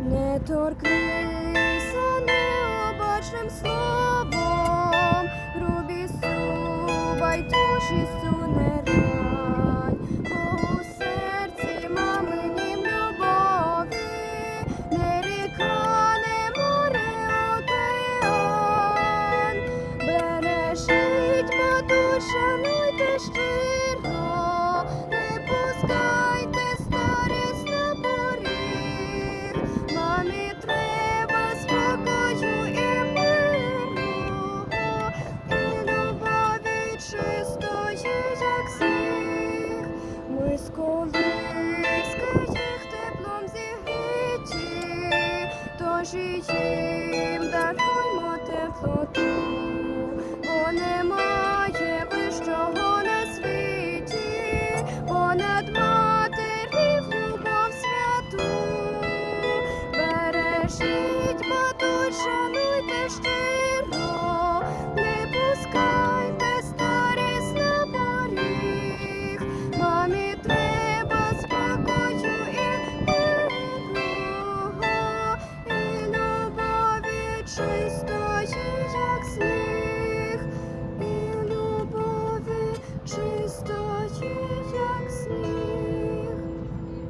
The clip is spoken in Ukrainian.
не торкнися необачним словом, грубістю, байдужістю не рухайся. Кажіть їм, даруймо теплоту, бо немає вищого на світі, понад матерів любов святу, бережіть, матуй, шануйте ще.